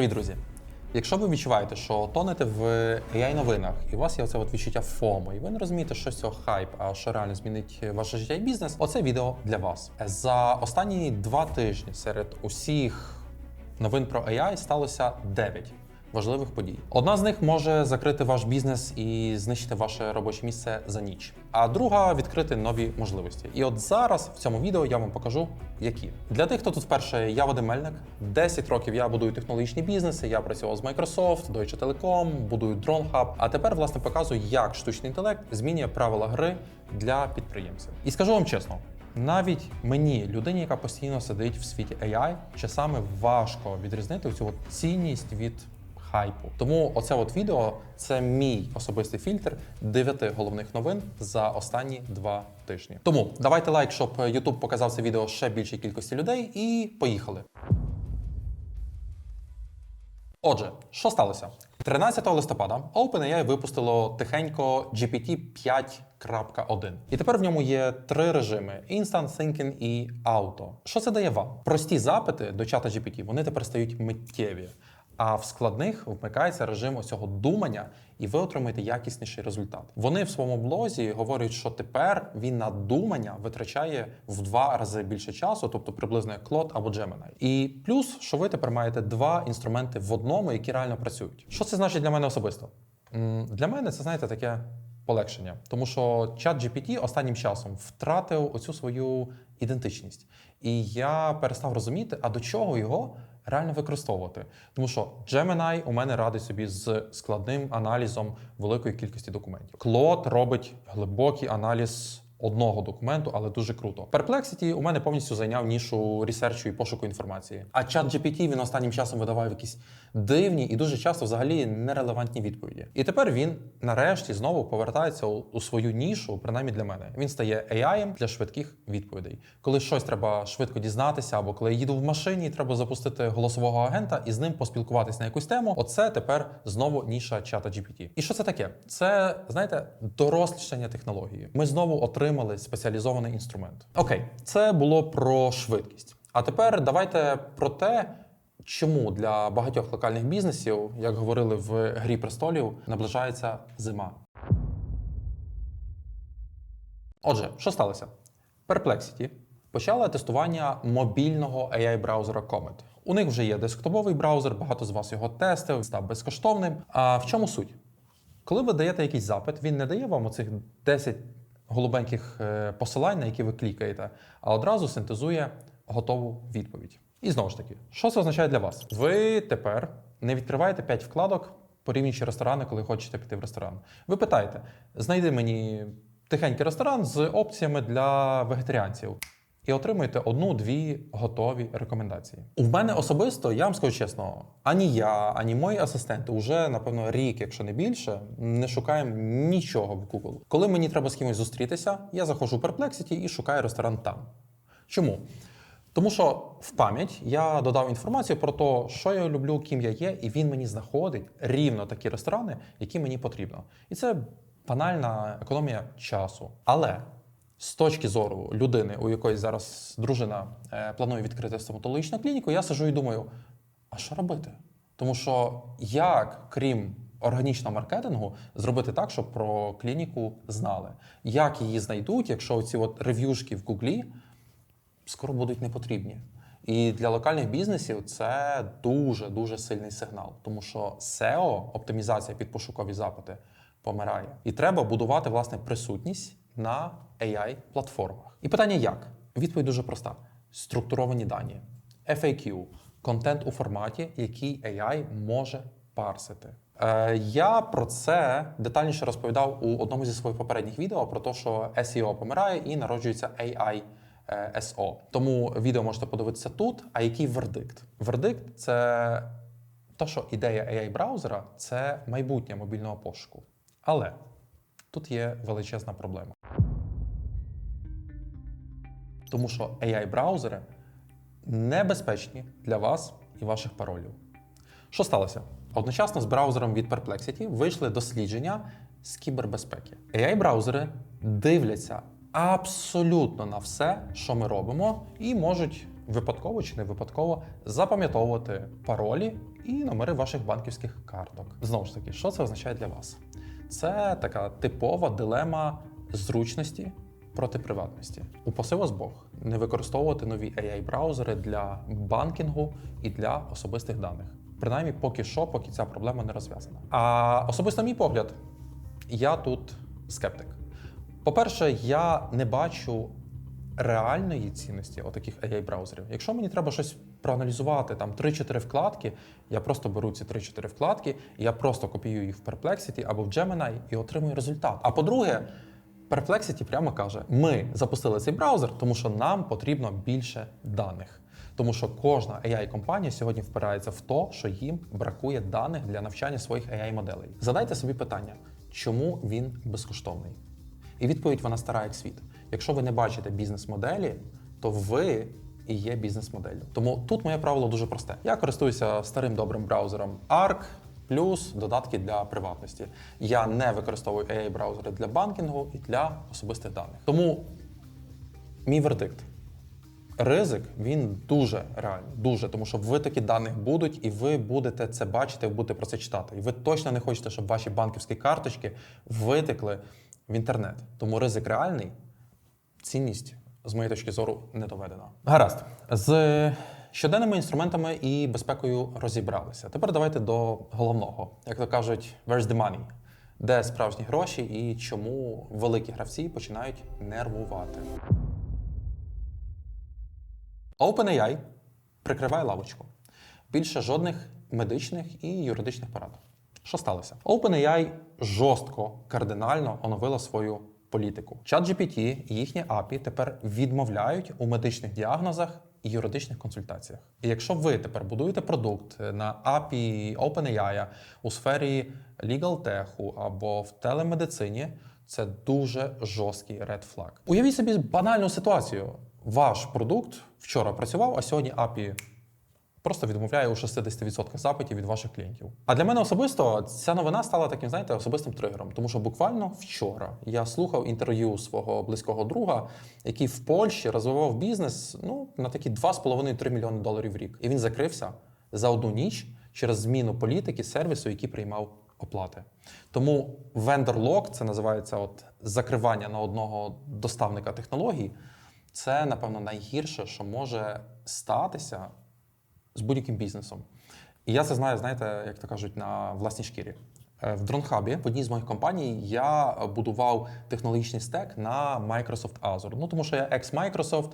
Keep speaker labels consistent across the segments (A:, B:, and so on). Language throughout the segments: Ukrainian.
A: Привіт, друзі! Якщо ви відчуваєте, що тонете в ai новинах, і у вас є оце от відчуття ФОМО, і ви не розумієте, що цього хайп, а що реально змінить ваше життя і бізнес, оце відео для вас. За останні два тижні серед усіх новин про AI сталося 9 важливих подій. Одна з них може закрити ваш бізнес і знищити ваше робоче місце за ніч, а друга відкрити нові можливості. І от зараз в цьому відео я вам покажу, які для тих, хто тут вперше, я Вадим Мельник. 10 років я будую технологічні бізнеси. Я працював з Microsoft, Deutsche Telekom, будую Drone Hub, А тепер власне показую, як штучний інтелект змінює правила гри для підприємців. І скажу вам чесно. Навіть мені, людині, яка постійно сидить в світі AI, часами важко відрізнити цю цінність від хайпу. Тому оце от відео це мій особистий фільтр дев'яти головних новин за останні два тижні. Тому давайте лайк, щоб YouTube показав це відео ще більшій кількості людей, і поїхали. Отже, що сталося? 13 листопада OpenAI випустило тихенько GPT 5.1. І тепер в ньому є три режими: Instant Thinking і Auto. Що це дає вам? Прості запити до чата GPT вони тепер стають миттєві. А в складних вмикається режим ось цього думання, і ви отримаєте якісніший результат. Вони в своєму блозі говорять, що тепер він на думання витрачає в два рази більше часу, тобто приблизно як Claude або Gemini. І плюс, що ви тепер маєте два інструменти в одному, які реально працюють. Що це значить для мене особисто? Для мене це знаєте таке. Полегшення, тому що чат GPT останнім часом втратив оцю свою ідентичність, і я перестав розуміти, а до чого його реально використовувати. Тому що Gemini у мене радить собі з складним аналізом великої кількості документів. Клод робить глибокий аналіз одного документу, але дуже круто. Perplexity у мене повністю зайняв нішу ресерчу і пошуку інформації. А чат GPT він останнім часом видавав якісь дивні і дуже часто взагалі нерелевантні відповіді. І тепер він нарешті знову повертається у, свою нішу, принаймні для мене. Він стає AI для швидких відповідей. Коли щось треба швидко дізнатися, або коли я їду в машині, треба запустити голосового агента і з ним поспілкуватися на якусь тему. Оце тепер знову ніша чата GPT. І що це таке? Це знаєте, дорослішання технології. Ми знову отримали спеціалізований інструмент. Окей, це було про швидкість. А тепер давайте про те. Чому для багатьох локальних бізнесів, як говорили в Грі престолів, наближається зима? Отже, що сталося? Perplexity почала тестування мобільного AI-браузера Comet. У них вже є десктоповий браузер, багато з вас його тестив, став безкоштовним. А в чому суть? Коли ви даєте якийсь запит, він не дає вам оцих 10 голубеньких е, посилань, на які ви клікаєте, а одразу синтезує готову відповідь. І знову ж таки, що це означає для вас? Ви тепер не відкриваєте 5 вкладок, порівнюючи ресторани, коли хочете піти в ресторан. Ви питаєте: знайди мені тихенький ресторан з опціями для вегетаріанців. І отримуєте одну-дві готові рекомендації. У мене особисто, я вам скажу чесно, ані я, ані мої асистенти вже, напевно, рік, якщо не більше, не шукаємо нічого в Google. Коли мені треба з кимось зустрітися, я заходжу в Perplexity і шукаю ресторан там. Чому? Тому що в пам'ять я додав інформацію про те, що я люблю, ким я є, і він мені знаходить рівно такі ресторани, які мені потрібно. І це банальна економія часу. Але з точки зору людини, у якої зараз дружина е, планує відкрити стоматологічну клініку, я сижу і думаю: а що робити? Тому що як, крім органічного маркетингу, зробити так, щоб про клініку знали, як її знайдуть, якщо ці от рев'юшки в Гуглі скоро будуть не потрібні. І для локальних бізнесів це дуже дуже сильний сигнал, тому що SEO, оптимізація під пошукові запити, помирає. І треба будувати власне присутність на ai платформах. І питання як? Відповідь дуже проста: структуровані дані, FAQ, контент у форматі, який AI може парсити. Е, Я про це детальніше розповідав у одному зі своїх попередніх відео про те, що SEO помирає і народжується AI е, SO. Тому відео можете подивитися тут. А який вердикт? Вердикт це те, що ідея ai браузера це майбутнє мобільного пошуку. Але тут є величезна проблема. Тому що AI-браузери небезпечні для вас і ваших паролів. Що сталося? Одночасно з браузером від Perplexity вийшли дослідження з кібербезпеки. AI-браузери дивляться абсолютно на все, що ми робимо, і можуть випадково чи не випадково запам'ятовувати паролі і номери ваших банківських карток. Знову ж таки, що це означає для вас? Це така типова дилема зручності проти приватності. Упаси вас Бог не використовувати нові AI-браузери для банкінгу і для особистих даних. Принаймні, поки що, поки ця проблема не розв'язана. А особисто мій погляд, я тут скептик. По-перше, я не бачу реальної цінності отаких AI-браузерів. Якщо мені треба щось проаналізувати, там 3-4 вкладки, я просто беру ці 3-4 вкладки, і я просто копіюю їх в Perplexity або в Gemini і отримую результат. А по-друге, Perplexity прямо каже: ми запустили цей браузер, тому що нам потрібно більше даних. Тому що кожна AI-компанія сьогодні впирається в те, що їм бракує даних для навчання своїх AI-моделей. Задайте собі питання, чому він безкоштовний? І відповідь вона стара як світ. Якщо ви не бачите бізнес-моделі, то ви і є бізнес-моделлю. Тому тут моє правило дуже просте. Я користуюся старим добрим браузером ARC, плюс додатки для приватності. Я не використовую AI-браузери для банкінгу і для особистих даних. Тому мій вердикт. Ризик він дуже реальний, дуже, тому що витоки даних будуть, і ви будете це бачити, ви будете про це читати. І ви точно не хочете, щоб ваші банківські карточки витекли в інтернет. Тому ризик реальний, цінність, з моєї точки зору, не доведена. Гаразд. З щоденними інструментами і безпекою розібралися. Тепер давайте до головного. Як то кажуть, where's the money? Де справжні гроші і чому великі гравці починають нервувати? OpenAI прикриває лавочку. Більше жодних медичних і юридичних порад. Що сталося? OpenAI жорстко, кардинально оновила свою політику. ChatGPT і їхні API тепер відмовляють у медичних діагнозах і юридичних консультаціях. І якщо ви тепер будуєте продукт на API OpenAI у сфері legal або в телемедицині, це дуже жорсткий red flag. Уявіть собі банальну ситуацію. Ваш продукт вчора працював, а сьогодні API просто відмовляє у 60% запитів від ваших клієнтів. А для мене особисто ця новина стала таким, знаєте, особистим тригером, тому що буквально вчора я слухав інтерв'ю свого близького друга, який в Польщі розвивав бізнес ну на такі 2,5-3 мільйони доларів в рік. І він закрився за одну ніч через зміну політики сервісу, який приймав оплати. Тому lock, це називається от закривання на одного доставника технологій. Це, напевно, найгірше, що може статися з будь-яким бізнесом. І я це знаю, знаєте, як то кажуть, на власній шкірі. Е, В DroneHub, в одній з моїх компаній, я будував технологічний стек на Microsoft Azure. Ну тому що я екс-Microsoft,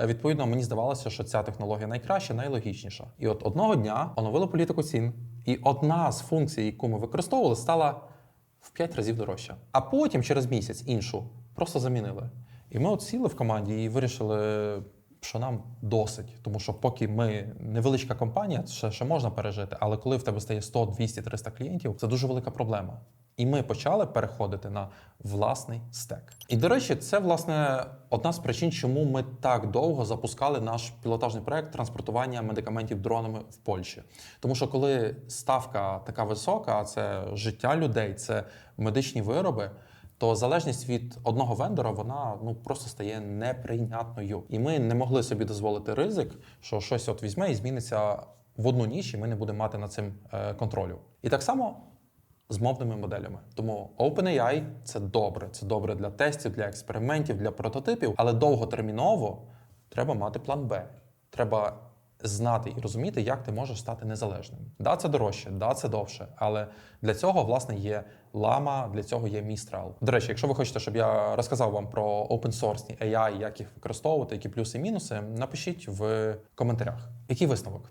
A: е, відповідно, мені здавалося, що ця технологія найкраща, найлогічніша. І от одного дня оновили політику цін, і одна з функцій, яку ми використовували, стала в 5 разів дорожча. А потім, через місяць, іншу просто замінили. І ми от сіли в команді і вирішили, що нам досить. Тому що поки ми невеличка компанія, ще, ще можна пережити. Але коли в тебе стає 100, 200, 300 клієнтів, це дуже велика проблема. І ми почали переходити на власний стек. І до речі, це власне одна з причин, чому ми так довго запускали наш пілотажний проект транспортування медикаментів дронами в Польщі. Тому що коли ставка така висока, це життя людей, це медичні вироби. То залежність від одного вендора вона ну просто стає неприйнятною, і ми не могли собі дозволити ризик, що щось от візьме і зміниться в одну ніч, і ми не будемо мати над цим е, контролю. І так само з мовними моделями. Тому OpenAI – це добре. Це добре для тестів, для експериментів, для прототипів, але довготерміново треба мати план Б. Треба знати і розуміти, як ти можеш стати незалежним. Да, це дорожче, да, це довше, але для цього власне є лама, для цього є Mistral. До речі, якщо ви хочете, щоб я розказав вам про open-source AI, як їх використовувати, які плюси і мінуси, напишіть в коментарях. Який висновок?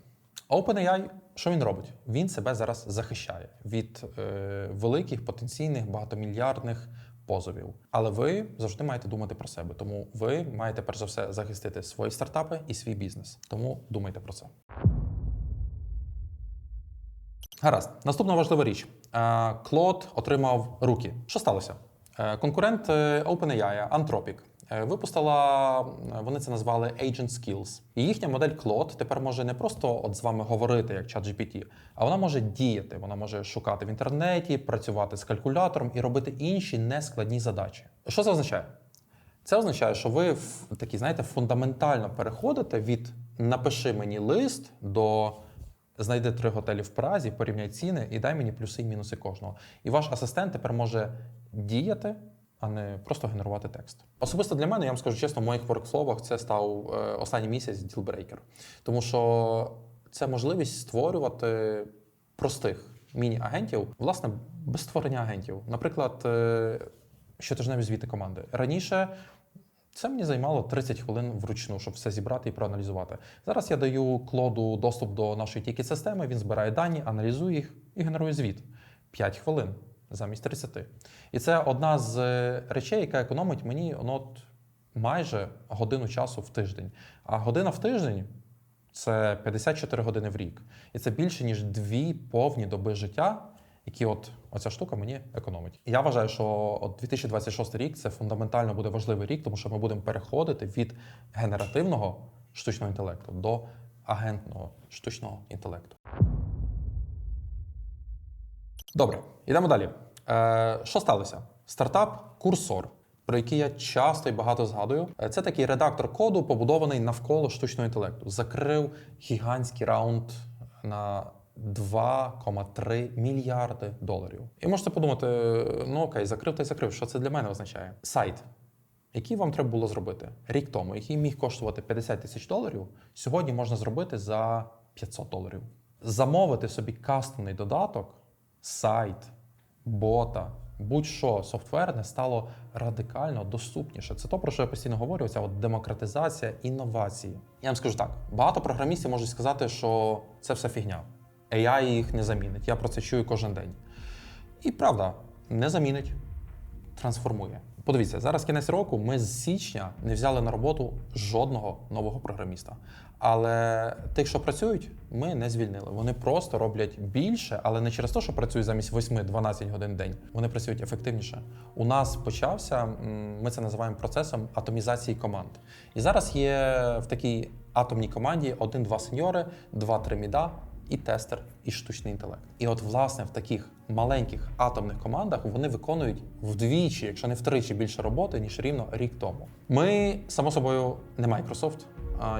A: OpenAI, що він робить? Він себе зараз захищає від е, великих потенційних багатомільярдних позовів. Але ви завжди маєте думати про себе. Тому ви маєте перш за все захистити свої стартапи і свій бізнес. Тому думайте про це. Гаразд, наступна важлива річ. Е, Клод отримав руки. Що сталося? Е, Конкурент е, OpenAI, Anthropic, випустила, е, вони це назвали Agent Skills. І їхня модель Claude тепер може не просто от з вами говорити як ChatGPT, а вона може діяти, вона може шукати в інтернеті, працювати з калькулятором і робити інші нескладні задачі. Що це означає? Це означає, що ви такі, знаєте, фундаментально переходите від напиши мені лист до знайди три готелі в Празі, порівняй ціни і дай мені плюси і мінуси кожного. І ваш асистент тепер може діяти, а не просто генерувати текст. Особисто для мене, я вам скажу чесно, в моїх воркфловах це став е, останній місяць ділбрейкер. Тому що це можливість створювати простих міні-агентів, власне, без створення агентів. Наприклад, е, щотижневі звіти команди. Раніше це мені займало 30 хвилин вручну, щоб все зібрати і проаналізувати. Зараз я даю клоду доступ до нашої тільки системи, він збирає дані, аналізує їх і генерує звіт. 5 хвилин замість 30. І це одна з е, речей, яка економить мені ну, от, майже годину часу в тиждень. А година в тиждень це 54 години в рік. І це більше, ніж дві повні доби життя, які от оця штука мені економить. Я вважаю, що от 2026 рік це фундаментально буде важливий рік, тому що ми будемо переходити від генеративного штучного інтелекту до агентного штучного інтелекту. Добре, йдемо далі. Е, що сталося? Стартап Курсор, про який я часто і багато згадую. Е, Це такий редактор коду, побудований навколо штучного інтелекту. Закрив гігантський раунд на 2,3 мільярди доларів. І можете подумати: ну окей, закрив та й закрив. Що це для мене означає? Сайт, який вам треба було зробити рік тому, який міг коштувати 50 тисяч доларів, сьогодні можна зробити за 500 доларів. Замовити собі кастомний додаток, сайт, бота, будь-що софтверне стало радикально доступніше. Це то, про що я постійно говорю, ця от демократизація інновації. Я вам скажу так: багато програмістів можуть сказати, що це все фігня. AI їх не замінить. Я про це чую кожен день. І правда, не замінить, трансформує. Подивіться, зараз кінець року ми з січня не взяли на роботу жодного нового програміста. Але тих, що працюють, ми не звільнили. Вони просто роблять більше, але не через те, що працюють замість 8-12 годин в день. Вони працюють ефективніше. У нас почався, ми це називаємо процесом атомізації команд. І зараз є в такій атомній команді один-два сеньори, два-три міда і тестер, і штучний інтелект. І от, власне, в таких маленьких атомних командах вони виконують вдвічі, якщо не втричі більше роботи, ніж рівно рік тому. Ми, само собою, не Microsoft,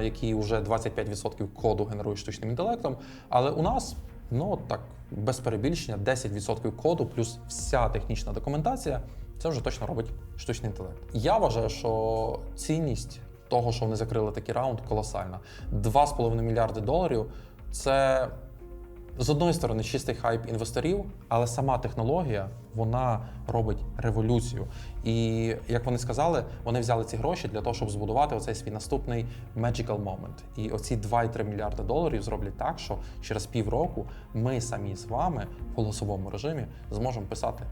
A: які вже 25% коду генерують штучним інтелектом. Але у нас, ну так, без перебільшення, 10% коду плюс вся технічна документація. Це вже точно робить штучний інтелект. Я вважаю, що цінність того, що вони закрили такий раунд, колосальна. 2,5 мільярди доларів це з одної сторони чистий хайп інвесторів, але сама технологія вона робить революцію. І як вони сказали, вони взяли ці гроші для того, щоб збудувати оцей свій наступний magical moment. І оці 2,3 мільярди доларів зроблять так, що через півроку ми самі з вами в голосовому режимі зможемо писати.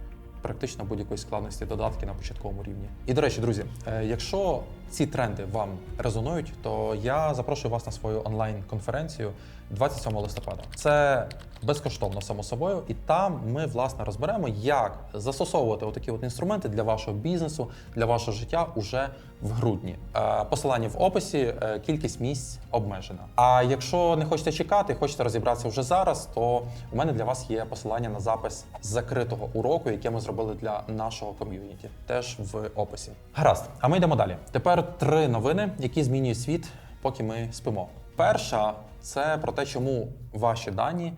A: Практично будь-якої складності додатки на початковому рівні. І до речі, друзі, е, якщо ці тренди вам резонують, то я запрошую вас на свою онлайн-конференцію 27 листопада. Це безкоштовно, само собою, і там ми власне розберемо, як застосовувати отакі от інструменти для вашого бізнесу, для вашого життя уже в грудні. Е, Посилання в описі, е, кількість місць обмежена. А якщо не хочете чекати, хочете розібратися вже зараз, то у мене для вас є посилання на запис закритого уроку, яке ми зробили для нашого ком'юніті, теж в описі. Гаразд, а ми йдемо далі. Тепер три новини, які змінюють світ, поки ми спимо. Перша це про те, чому ваші дані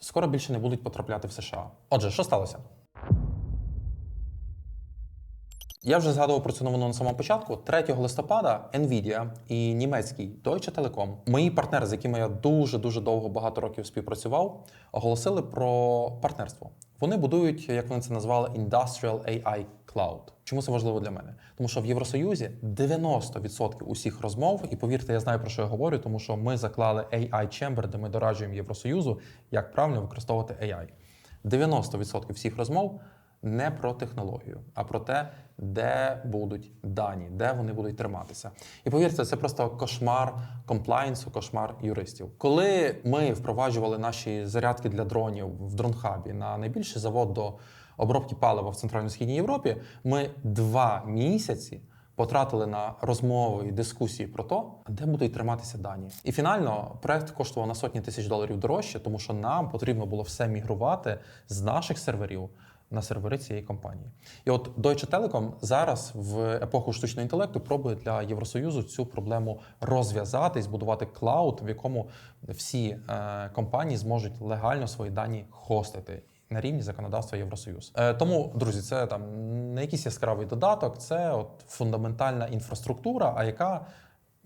A: скоро більше не будуть потрапляти в США. Отже, що сталося? Я вже згадував про цю новину на самому початку. 3 листопада Nvidia і німецький Deutsche Telekom, мої партнери, з якими я дуже дуже довго багато років співпрацював, оголосили про партнерство. Вони будують, як вони це назвали, Industrial AI Cloud. Чому це важливо для мене? Тому що в Євросоюзі 90% усіх розмов, і повірте, я знаю про що я говорю, тому що ми заклали AI Chamber, де ми дораджуємо Євросоюзу, як правильно використовувати AI. 90% всіх розмов не про технологію, а про те, де будуть дані, де вони будуть триматися. І повірте, це просто кошмар комплайнсу, кошмар юристів. Коли ми впроваджували наші зарядки для дронів в дронхабі на найбільший завод до обробки палива в Центрально-Східній Європі, ми два місяці. Потратили на розмови і дискусії про те, де будуть триматися дані. І фінально проект коштував на сотні тисяч доларів дорожче, тому що нам потрібно було все мігрувати з наших серверів на сервери цієї компанії. І от Deutsche Telekom зараз в епоху штучного інтелекту пробує для Євросоюзу цю проблему розв'язати і збудувати клауд, в якому всі е, компанії зможуть легально свої дані хостити. На рівні законодавства Євросоюз. Е, тому, друзі, це там не якийсь яскравий додаток, це от фундаментальна інфраструктура, а яка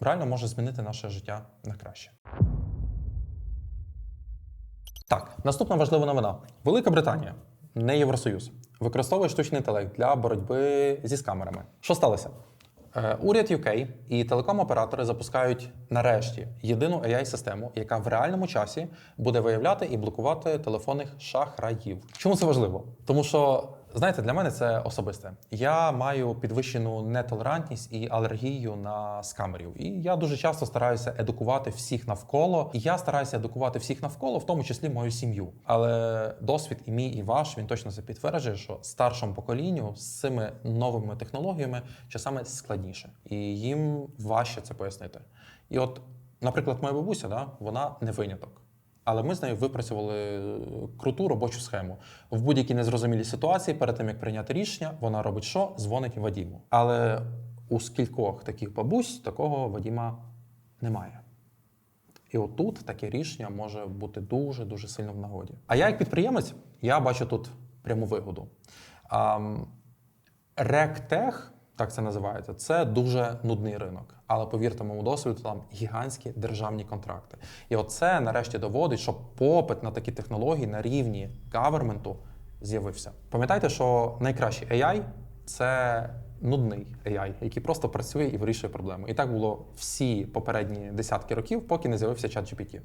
A: реально може змінити наше життя на краще. Так, наступна важлива новина: Велика Британія, не Євросоюз, використовує штучний інтелект для боротьби зі скамерами. Що сталося? Е, Уряд UK і телеком-оператори запускають нарешті єдину AI-систему, яка в реальному часі буде виявляти і блокувати телефонних шахраїв. Чому це важливо? Тому що знаєте, для мене це особисте. Я маю підвищену нетолерантність і алергію на скамерів. І я дуже часто стараюся едукувати всіх навколо. І я стараюся едукувати всіх навколо, в тому числі мою сім'ю. Але досвід і мій, і ваш він точно це підтверджує, що старшому поколінню з цими новими технологіями часами складніше, і їм важче це пояснити. І от, наприклад, моя бабуся, да, вона не виняток. Але ми з нею випрацювали е, круту робочу схему. В будь-якій незрозумілій ситуації, перед тим як прийняти рішення, вона робить що? Дзвонить Вадіму. Але у скількох таких бабусь такого Вадіма немає. І отут таке рішення може бути дуже дуже сильно в нагоді. А я, як підприємець, я бачу тут пряму вигоду. Ректех, так це називається, це дуже нудний ринок. Але повірте моєму досвіду, там гігантські державні контракти. І оце нарешті доводить, що попит на такі технології на рівні гаверменту з'явився. Пам'ятайте, що найкращий AI – це нудний AI, який просто працює і вирішує проблеми. І так було всі попередні десятки років, поки не з'явився чат GPT.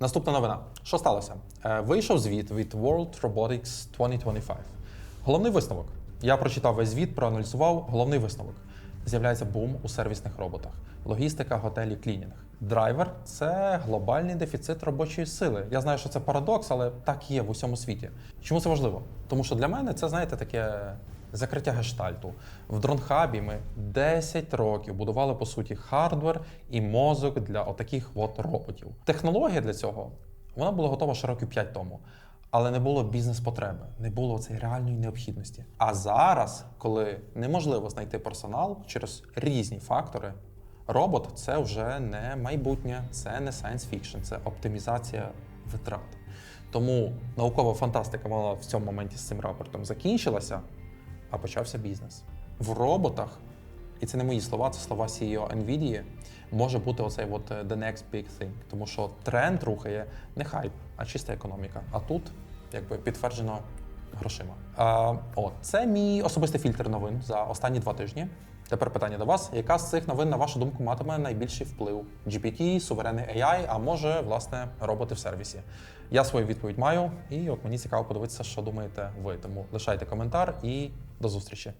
A: Наступна новина. Що сталося? Е, Вийшов звіт від World Robotics 2025. Головний висновок. Я прочитав весь звіт, проаналізував. Головний висновок. З'являється бум у сервісних роботах, логістика, готелі, клінінг. Драйвер це глобальний дефіцит робочої сили. Я знаю, що це парадокс, але так є в усьому світі. Чому це важливо? Тому що для мене це, знаєте, таке закриття гештальту. В дронхабі ми 10 років будували по суті хардвер і мозок для отаких от роботів. Технологія для цього вона була готова ще років 5 тому. Але не було бізнес-потреби, не було цієї реальної необхідності. А зараз, коли неможливо знайти персонал через різні фактори, робот це вже не майбутнє, це не science fiction, це оптимізація витрат. Тому наукова фантастика вона в цьому моменті з цим рапортом закінчилася, а почався бізнес. В роботах, і це не мої слова, це слова CEO Nvidia, може бути оцей от е, the next big thing. Тому що тренд рухає не хайп, а чиста економіка. А тут якби підтверджено грошима. Е, от, це мій особистий фільтр новин за останні два тижні. Тепер питання до вас: яка з цих новин, на вашу думку, матиме найбільший вплив? GPT, суверенний AI, а може, власне, роботи в сервісі? Я свою відповідь маю, і от мені цікаво подивитися, що думаєте ви. Тому лишайте коментар і до зустрічі.